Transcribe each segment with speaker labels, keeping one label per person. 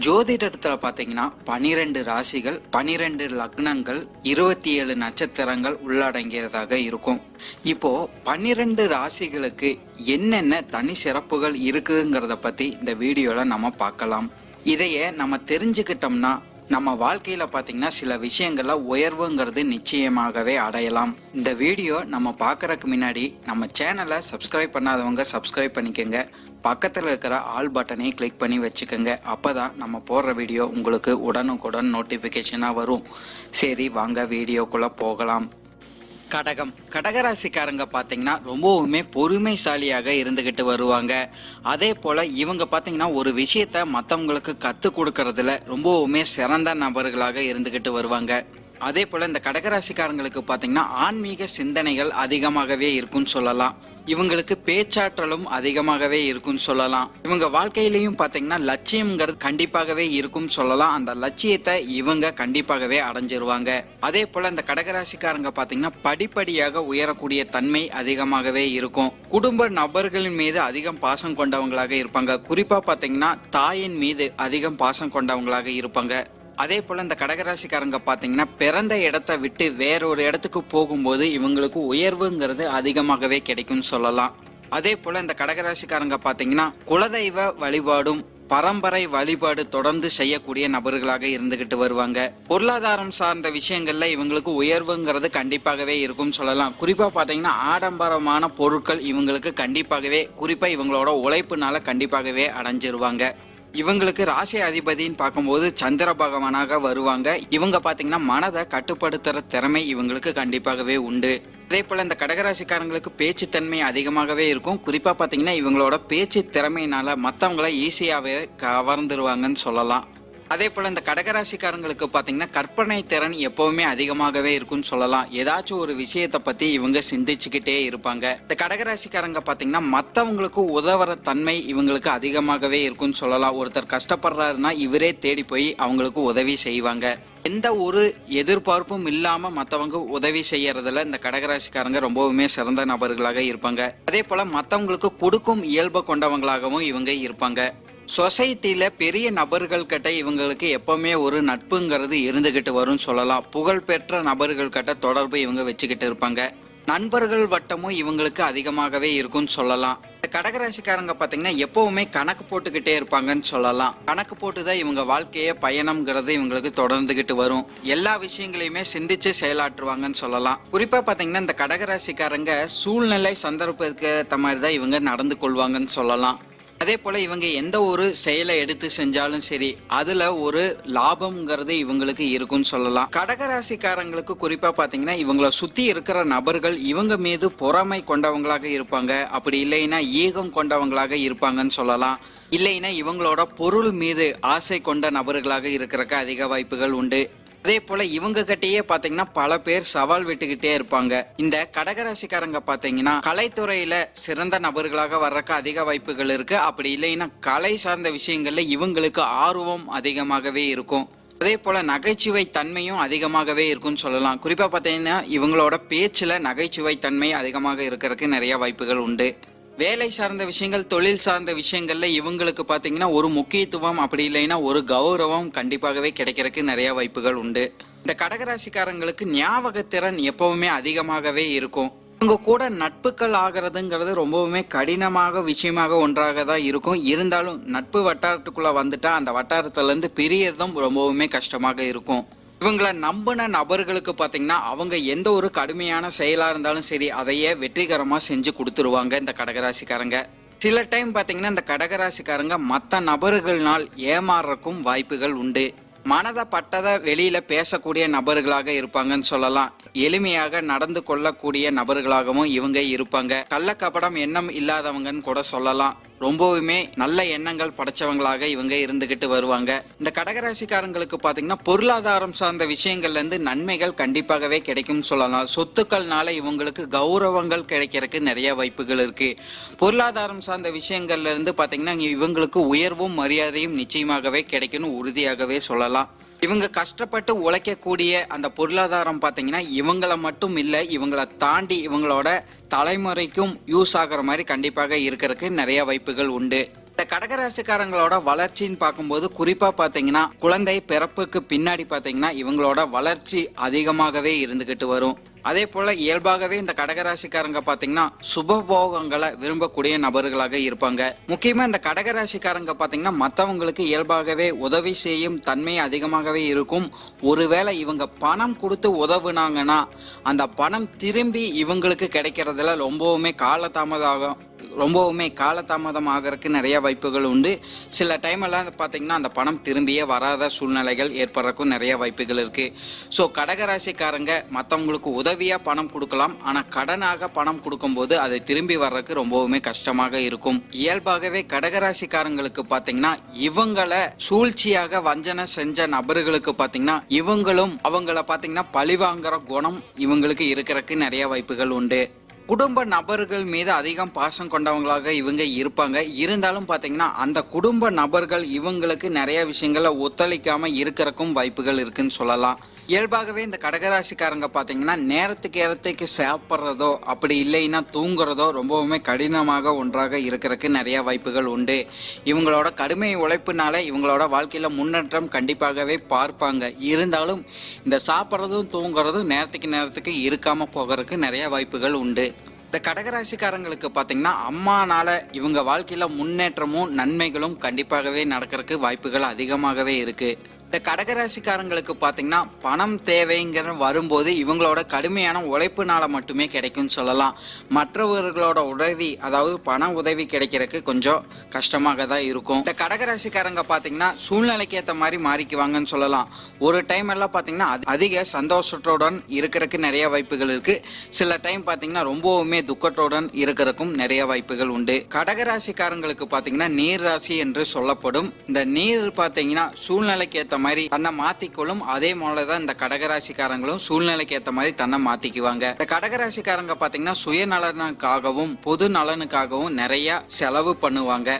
Speaker 1: ஜோதிடத்துல பாத்தீங்கன்னா பனிரெண்டு ராசிகள் பனிரெண்டு லக்னங்கள் இருபத்தி ஏழு நட்சத்திரங்கள் உள்ளடங்கியதாக இருக்கும். இப்போ பன்னிரெண்டு ராசிகளுக்கு என்னென்ன தனி சிறப்புகள் இருக்குங்கிறத பத்தி இந்த வீடியோல நம்ம பார்க்கலாம். இதையே நம்ம தெரிஞ்சுக்கிட்டோம்னா நம்ம வாழ்க்கையில பாத்தீங்கன்னா சில விஷயங்கள்ல உயர்வுங்கிறது நிச்சயமாகவே அடையலாம். இந்த வீடியோ நம்ம பார்க்கறதுக்கு முன்னாடி நம்ம சேனலை சப்ஸ்கிரைப் பண்ணாதவங்க சப்ஸ்கிரைப் பண்ணிக்கோங்க. பக்கத்தில் இருக்கிற ஆல் பட்டனையும் கிளிக் பண்ணி வச்சுக்கோங்க. அப்பதான் நம்ம போடுற வீடியோ உங்களுக்கு உடனுக்குடன் நோட்டிஃபிகேஷனாக வரும். சரி வாங்க வீடியோக்குள்ளே போகலாம். கடகம். கடகராசிக்காரங்க பார்த்தீங்கன்னா ரொம்பவுமே பொறுமைசாலியாக இருந்துக்கிட்டு வருவாங்க. அதே போல் இவங்க பார்த்தீங்கன்னா ஒரு விஷயத்த மற்றவங்களுக்கு கற்றுக் கொடுக்கறதுல ரொம்பவுமே சிறந்த நபர்களாக இருந்துக்கிட்டு வருவாங்க. அதே போல் இந்த கடகராசிக்காரங்களுக்கு பார்த்தீங்கன்னா ஆன்மீக சிந்தனைகள் அதிகமாகவே இருக்கும்னு சொல்லலாம். இவங்களுக்கு பேச்சாற்றலும் அதிகமாகவே இருக்கும்னு சொல்லலாம். இவங்க வாழ்க்கையிலையும் பார்த்தீங்கன்னா லட்சியம்ங்கிறது கண்டிப்பாகவே இருக்கும் சொல்லலாம். அந்த லட்சியத்தை இவங்க கண்டிப்பாகவே அடைஞ்சிருவாங்க. அதே போல இந்த கடகராசிக்காரங்க பார்த்தீங்கன்னா படிப்படியாக உயரக்கூடிய தன்மை அதிகமாகவே இருக்கும். குடும்ப நபர்களின் மீது அதிகம் பாசம் கொண்டவங்களாக இருப்பாங்க. குறிப்பா பார்த்தீங்கன்னா தாயின் மீது அதிகம் பாசம் கொண்டவங்களாக இருப்பாங்க. அதே போல் இந்த கடகராசிக்காரங்க பார்த்தீங்கன்னா பிறந்த இடத்த விட்டு வேறொரு இடத்துக்கு போகும்போது இவங்களுக்கு உயர்வுங்கிறது அதிகமாகவே கிடைக்கும்னு சொல்லலாம். அதே போல் இந்த கடகராசிக்காரங்க பார்த்தீங்கன்னா குலதெய்வ வழிபாடும் பரம்பரை வழிபாடு தொடர்ந்து செய்யக்கூடிய நபர்களாக இருந்துகிட்டு வருவாங்க. பொருளாதாரம் சார்ந்த விஷயங்கள்ல இவங்களுக்கு உயர்வுங்கிறது கண்டிப்பாகவே இருக்கும் சொல்லலாம். குறிப்பா பாத்தீங்கன்னா ஆடம்பரமான பொருட்கள் இவங்களுக்கு கண்டிப்பாகவே குறிப்பா இவங்களோட உழைப்புனால கண்டிப்பாகவே அடைஞ்சிருவாங்க. இவங்களுக்கு ராசி அதிபதின்னு பார்க்கும்போது சந்திர பகவானாக வருவாங்க. இவங்க பாத்தீங்கன்னா மனதை கட்டுப்படுத்துற திறமை இவங்களுக்கு கண்டிப்பாகவே உண்டு. அதே போல இந்த கடகராசிக்காரங்களுக்கு பேச்சுத்தன்மை அதிகமாகவே இருக்கும். குறிப்பா பாத்தீங்கன்னா இவங்களோட பேச்சு திறமையினால மத்தவங்களை ஈஸியாவே கவர்ந்துருவாங்கன்னு சொல்லலாம். அதே போல் இந்த கடகராசிக்காரங்களுக்கு பார்த்தீங்கன்னா கற்பனை திறன் எப்பவுமே அதிகமாகவே இருக்கும்னு சொல்லலாம். ஏதாச்சும் ஒரு விஷயத்தை பற்றி இவங்க சிந்திச்சுக்கிட்டே இருப்பாங்க. இந்த கடகராசிக்காரங்க பார்த்தீங்கன்னா மற்றவங்களுக்கு உதவுற தன்மை இவங்களுக்கு அதிகமாகவே இருக்கும்னு சொல்லலாம். ஒருத்தர் கஷ்டப்படுறாருன்னா இவரே தேடி போய் அவங்களுக்கு உதவி செய்வாங்க. எந்த ஒரு எதிர்பார்ப்பும் இல்லாம மத்தவங்க உதவி செய்யறதுல இந்த கடகராசிக்காரங்க ரொம்பவுமே சிறந்த நபர்களாக இருப்பாங்க. அதே போல மத்தவங்களுக்கு கொடுக்கும் இயல்பு கொண்டவங்களாகவும் இவங்க இருப்பாங்க. சொசைட்டியில் பெரிய நபர்கள் கிட்ட இவங்களுக்கு எப்பவுமே ஒரு நட்புங்கிறது இருந்துகிட்டு வரும்னு சொல்லலாம். புகழ்பெற்ற நபர்கள் கிட்ட தொடர்பு இவங்க வச்சுக்கிட்டு இருப்பாங்க. நண்பர்கள் வட்டமும் இவங்களுக்கு அதிகமாகவே இருக்கும்னு சொல்லலாம். இந்த கடகராசிக்காரங்க பாத்தீங்கன்னா எப்பவுமே கணக்கு போட்டுக்கிட்டே இருப்பாங்கன்னு சொல்லலாம். கணக்கு போட்டுதான் இவங்க வாழ்க்கைய பயணம்ங்கிறது இவங்களுக்கு தொடர்ந்துகிட்டு வரும். எல்லா விஷயங்களையுமே சிந்திச்சு செயலாற்றுவாங்கன்னு சொல்லலாம். குறிப்பா பாத்தீங்கன்னா இந்த கடகராசிக்காரங்க சூழ்நிலை சந்தர்ப்பத்துக்கு ஏற்ற மாதிரி தான் இவங்க நடந்து கொள்வாங்கன்னு சொல்லலாம். அதே போல இவங்க எந்த ஒரு செயலை எடுத்து செஞ்சாலும் சரி அதுல ஒரு லாபம்ங்கிறது இவங்களுக்கு இருக்கும்னு சொல்லலாம். கடகராசிக்காரங்களுக்கு குறிப்பா பாத்தீங்கன்னா இவங்களை சுத்தி இருக்கிற நபர்கள் இவங்க மீது பொறாமை கொண்டவங்களாக இருப்பாங்க. அப்படி இல்லைன்னா ஈகம் கொண்டவங்களாக இருப்பாங்கன்னு சொல்லலாம். இல்லைன்னா இவங்களோட பொருள் மீது ஆசை கொண்ட நபர்களாக இருக்கிறக்க அதிக வாய்ப்புகள் உண்டு. அதே போல இவங்க கிட்டயே பாத்தீங்கன்னா பல பேர் சவால் விட்டுக்கிட்டே இருப்பாங்க. இந்த கடகராசிக்காரங்க பாத்தீங்கன்னா கலைத்துறையில சிறந்த நபர்களாக வர்றக்கு அதிக வாய்ப்புகள் இருக்கு. அப்படி இல்லைன்னா கலை சார்ந்த விஷயங்கள்ல இவங்களுக்கு ஆர்வம் அதிகமாகவே இருக்கும். அதே போல நகைச்சுவை தன்மையும் அதிகமாகவே இருக்கும்னு சொல்லலாம். குறிப்பா பாத்தீங்கன்னா இவங்களோட பேச்சுல நகைச்சுவை தன்மை அதிகமாக இருக்கிறதுக்கு நிறைய வாய்ப்புகள் உண்டு. வேலை சார்ந்த விஷயங்கள் தொழில் சார்ந்த விஷயங்கள்ல இவங்களுக்கு பாத்தீங்கன்னா ஒரு முக்கியத்துவம் அப்படி இல்லைன்னா ஒரு கௌரவம் கண்டிப்பாகவே கிடைக்கிறதுக்கு நிறைய வாய்ப்புகள் உண்டு. இந்த கடகராசிக்காரங்களுக்கு ஞாபகத்திறன் எப்பவுமே அதிகமாகவே இருக்கும். இவங்க கூட நட்புகள் ஆகிறதுங்கிறது ரொம்பவுமே கடினமாக விஷயமாக ஒன்றாக தான் இருக்கும். இருந்தாலும் நட்பு வட்டாரத்துக்குள்ள வந்துட்டா அந்த வட்டாரத்துல இருந்து பிரியறதும் ரொம்பவுமே கஷ்டமாக இருக்கும். இவங்களை நம்பின நபர்களுக்கு பார்த்தீங்கன்னா அவங்க எந்த ஒரு கடுமையான செயலாக இருந்தாலும் சரி அதையே வெற்றிகரமாக செஞ்சு கொடுத்துருவாங்க இந்த கடகராசிக்காரங்க. சில டைம் பார்த்தீங்கன்னா இந்த கடகராசிக்காரங்க மற்ற நபர்கள்னால் ஏமாறுறக்கும் வாய்ப்புகள் உண்டு. மனதை பட்டதை வெளியில பேசக்கூடிய நபர்களாக இருப்பாங்கன்னு சொல்லலாம். எளிமையாக நடந்து கொள்ளக்கூடிய நபர்களாகவும் இவங்க இருப்பாங்க. கள்ளக்கபடம் எண்ணம் இல்லாதவங்கன்னு கூட சொல்லலாம். ரொம்பவுமே நல்ல எண்ணங்கள் படைச்சவங்களாக இவங்க இருந்துகிட்டு வருவாங்க. இந்த கடகராசிக்காரங்களுக்கு பாத்தீங்கன்னா பொருளாதாரம் சார்ந்த விஷயங்கள்ல இருந்து நன்மைகள் கண்டிப்பாகவே கிடைக்கும் சொல்லலாம். சொத்துக்கள்னால இவங்களுக்கு கௌரவங்கள் கிடைக்கிறதுக்கு நிறைய வாய்ப்புகள் இருக்கு. பொருளாதாரம் சார்ந்த விஷயங்கள்ல இருந்து பாத்தீங்கன்னா இவங்களுக்கு உயர்வும் மரியாதையும் நிச்சயமாகவே கிடைக்கும்னு உறுதியாகவே சொல்லலாம். இவங்க கஷ்டப்பட்டு உழைக்கக்கூடிய அந்த பொருளாதாரம் பார்த்தீங்கன்னா இவங்கள மட்டும் இல்லை இவங்கள தாண்டி இவங்களோட தலைமுறைக்கும் யூஸ் ஆகுற மாதிரி கண்டிப்பாக இருக்கிறதுக்கு நிறைய வாய்ப்புகள் உண்டு. இந்த கடகராசிக்காரங்களோட வளர்ச்சின்னு பார்க்கும்போது குறிப்பா பாத்தீங்கன்னா குழந்தை பிறப்புக்கு பின்னாடி பாத்தீங்கன்னா இவங்களோட வளர்ச்சி அதிகமாகவே இருந்துகிட்டு வரும். அதே போல இயல்பாகவே இந்த கடகராசிக்காரங்க பாத்தீங்கன்னா சுபபோகங்களை விரும்பக்கூடிய நபர்களாக இருப்பாங்க. முக்கியமா இந்த கடகராசிக்காரங்க பாத்தீங்கன்னா மற்றவங்களுக்கு இயல்பாகவே உதவி செய்யும் தன்மை அதிகமாகவே இருக்கும். ஒருவேளை இவங்க பணம் கொடுத்து உதவுனாங்கன்னா அந்த பணம் திரும்பி இவங்களுக்கு கிடைக்கிறதுல ரொம்பவுமே காலதாமதம் ரொம்பவுமே காலதாமதம் ஆகிறதுக்கு நிறைய வாய்ப்புகள் உண்டு. சில டைம் எல்லாம் பார்த்தீங்கன்னா அந்த பணம் திரும்பியே வராத சூழ்நிலைகள் ஏற்படுறதுக்கும் நிறைய வாய்ப்புகள் இருக்கு. ஸோ கடகராசிக்காரங்க மற்றவங்களுக்கு உதவியா பணம் கொடுக்கலாம். ஆனால் கடனாக பணம் கொடுக்கும்போது அதை திரும்பி வர்றதுக்கு ரொம்பவுமே கஷ்டமாக இருக்கும். இயல்பாகவே கடகராசிக்காரங்களுக்கு பார்த்தீங்கன்னா இவங்கள சூழ்ச்சியாக வஞ்சனை செஞ்ச நபர்களுக்கு பார்த்தீங்கன்னா இவங்களும் அவங்கள பார்த்தீங்கன்னா பழிவாங்குற குணம் இவங்களுக்கு இருக்கிறதுக்கு நிறைய வாய்ப்புகள் உண்டு. குடும்ப நபர்கள் மீது அதிகம் பாசம் கொண்டவங்களாக இவங்க இருப்பாங்க. இருந்தாலும் பார்த்தீங்கன்னா அந்த குடும்ப நபர்கள் இவங்களுக்கு நிறைய விஷயங்கள ஒத்துழைக்காம இருக்கிறக்கும் வாய்ப்புகள் இருக்குன்னு சொல்லலாம். இயல்பாகவே இந்த கடகராசிக்காரங்க பார்த்தீங்கன்னா நேரத்துக்கு நேரத்துக்கு சாப்பிட்றதோ அப்படி இல்லைன்னா தூங்குறதோ ரொம்பவுமே கடினமாக ஒன்றாக இருக்கிறதுக்கு நிறைய வாய்ப்புகள் உண்டு. இவங்களோட கடுமை உழைப்புனால இவங்களோட வாழ்க்கையில் முன்னேற்றம் கண்டிப்பாகவே பார்ப்பாங்க. இருந்தாலும் இந்த சாப்பிட்றதும் தூங்குறதும் நேரத்துக்கு நேரத்துக்கு இருக்காமல் போகிறதுக்கு நிறைய வாய்ப்புகள் உண்டு. இந்த கடகராசிக்காரங்களுக்கு பார்த்தீங்கன்னா அம்மானால இவங்க வாழ்க்கையில் முன்னேற்றமும் நன்மைகளும் கண்டிப்பாகவே நடக்கிறதுக்கு வாய்ப்புகள் அதிகமாகவே இருக்குது இந்த கடகராசிக்காரங்களுக்கு பார்த்தீங்கன்னா பணம் தேவைங்கிற வரும்போது இவங்களோட கடுமையான உழைப்புனால மட்டுமே கிடைக்கும்னு சொல்லலாம். மற்றவர்களோட உதவி அதாவது பண உதவி கிடைக்கிறதுக்கு கொஞ்சம் கஷ்டமாக தான் இருக்கும். இந்த கடகராசிக்காரங்க பார்த்தீங்கன்னா சூழ்நிலைக்கு ஏற்ற மாதிரி மாறிக்குவாங்கன்னு சொல்லலாம். ஒரு டைம் எல்லாம் பார்த்தீங்கன்னா அதிக சந்தோஷத்துடன் இருக்கிறதுக்கு நிறைய வாய்ப்புகள் இருக்கு. சில டைம் பார்த்தீங்கன்னா ரொம்பவுமே துக்கத்துடன் இருக்கிறதுக்கும் நிறைய வாய்ப்புகள் உண்டு. கடகராசிக்காரங்களுக்கு பார்த்தீங்கன்னா நீர் ராசி என்று சொல்லப்படும். இந்த நீர் பார்த்தீங்கன்னா சூழ்நிலைக்கு ஏற்ற மாதிரி தன்னை மாத்திக்கொள்ளும் அதே போலதான் இந்த கடகராசிக்காரங்களும் சூழ்நிலைக்கு ஏற்ற மாதிரி தன்னை மாத்திக்குவாங்க. இந்த கடகராசிக்காரங்க பாத்தீங்கன்னா சுயநலனுக்காகவும் பொது நலனுக்காகவும் நிறைய செலவு பண்ணுவாங்க.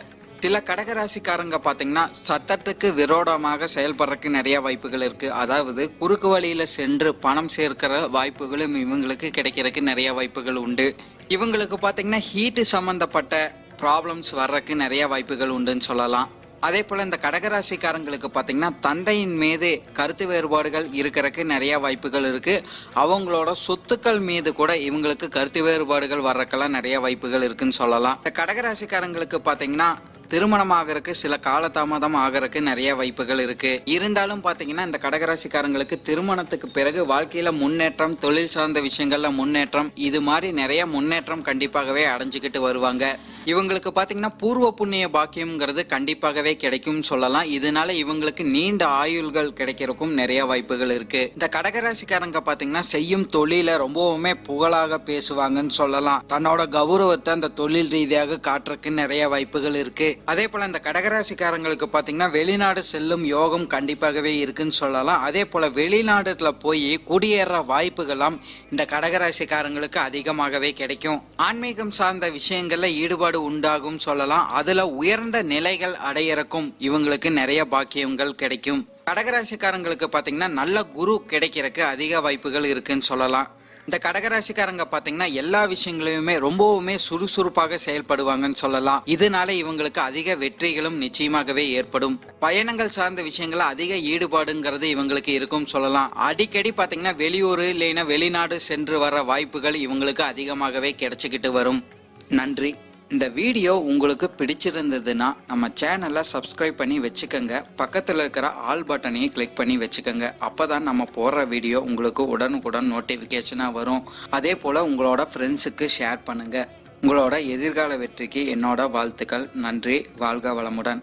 Speaker 1: சில கடகராசிக்காரங்க பார்த்தீங்கன்னா சட்டத்துக்கு விரோதமாக செயல்படுறதுக்கு நிறைய வாய்ப்புகள் இருக்கு. அதாவது குறுக்கு வழியில சென்று பணம் சேர்க்கிற வாய்ப்புகளும் இவங்களுக்கு கிடைக்கிறதுக்கு நிறைய வாய்ப்புகள் உண்டு. இவங்களுக்கு பார்த்தீங்கன்னா ஹீட்டு சம்பந்தப்பட்ட ப்ராப்ளம்ஸ் வர்றதுக்கு நிறைய வாய்ப்புகள் உண்டுன்னு சொல்லலாம். அதே போல இந்த கடகராசிக்காரங்களுக்கு பார்த்தீங்கன்னா தந்தையின் மீது கருத்து வேறுபாடுகள் இருக்கிறதுக்கு நிறைய வாய்ப்புகள் இருக்கு. அவங்களோட சொத்துக்கள் மீது கூட இவங்களுக்கு கருத்து வேறுபாடுகள் வர்றதுக்கெல்லாம் நிறைய வாய்ப்புகள் இருக்குன்னு சொல்லலாம். இந்த கடகராசிக்காரங்களுக்கு பார்த்தீங்கன்னா திருமணம் ஆகிறதுக்கு சில காலதாமதம் ஆகிறதுக்கு நிறைய வாய்ப்புகள் இருக்கு. இருந்தாலும் பாத்தீங்கன்னா இந்த கடகராசிக்காரங்களுக்கு திருமணத்துக்கு பிறகு வாழ்க்கையில முன்னேற்றம் தொழில் சார்ந்த விஷயங்கள்ல முன்னேற்றம் இது மாதிரி நிறைய முன்னேற்றம் கண்டிப்பாகவே அடைஞ்சுக்கிட்டு வருவாங்க. இவங்களுக்கு பார்த்தீங்கன்னா பூர்வ புண்ணிய பாக்கியம்ங்கிறது கண்டிப்பாகவே கிடைக்கும் சொல்லலாம். இதனால இவங்களுக்கு நீண்ட ஆயுள்கள் கிடைக்கிறதுக்கும் நிறைய வாய்ப்புகள் இருக்கு. இந்த கடகராசிக்காரங்க பார்த்தீங்கன்னா செய்யும் தொழில ரொம்பவுமே புகழாக பேசுவாங்கன்னு சொல்லலாம். தன்னோட கௌரவத்தை அந்த தொழில் ரீதியாக காட்டுறதுக்கு நிறைய வாய்ப்புகள் இருக்கு. அதே போல இந்த கடகராசிக்காரங்களுக்கு பார்த்தீங்கன்னா வெளிநாடு செல்லும் யோகம் கண்டிப்பாகவே இருக்குன்னு சொல்லலாம். அதே போல வெளிநாடுல போய் குடியேற வாய்ப்புகள்லாம் இந்த கடகராசிக்காரங்களுக்கு அதிகமாகவே கிடைக்கும். ஆன்மீகம் சார்ந்த விஷயங்கள்ல ஈடுபாடு உண்டாகும் சொல்லலாம். அதுல உயர்ந்த நிலைகள் அடையறக்கும் இவங்களுக்கு நிறைய பாக்கியங்கள் கிடைக்கும். கடகராசிக்காரங்களுக்கு பாத்தீங்கன்னா நல்ல குரு கிடைக்கிறதுக்கு அதிக வாய்ப்புகள் இருக்குன்னு சொல்லலாம். இந்த கடகராசிக்காரங்க பாத்தீங்கன்னா எல்லா விஷயங்களையுமே ரொம்பவுமே சுறுசுறுப்பாக செயல்படுவாங்கன்னு சொல்லலாம். இதனால இவங்களுக்கு அதிக வெற்றிகளும் நிச்சயமாகவே ஏற்படும். பயணங்கள் சார்ந்த விஷயங்கள அதிக ஈடுபாடுங்கிறது இவங்களுக்கு இருக்கும் சொல்லலாம். அடிக்கடி பாத்தீங்கன்னா வெளியூர் இல்லைன்னா வெளிநாடு சென்று வர வாய்ப்புகள் இவங்களுக்கு அதிகமாகவே கிடைச்சிக்கிட்டு வரும். நன்றி. இந்த வீடியோ உங்களுக்கு பிடிச்சிருந்ததுன்னா நம்ம சேனலை சப்ஸ்கிரைப் பண்ணி வச்சுக்கோங்க. பக்கத்தில் இருக்கிற ஆல் பட்டனையும் கிளிக் பண்ணி வச்சுக்கோங்க. அப்போ தான் நம்ம போடுற வீடியோ உங்களுக்கு உடனுக்குடன் நோட்டிஃபிகேஷனாக வரும். அதே போல் உங்களோட ஃப்ரெண்ட்ஸுக்கு ஷேர் பண்ணுங்கள் உங்களோட எதிர்கால வெற்றிக்கு என்னோட வாழ்த்துக்கள். நன்றி. வாழ்க வளமுடன்.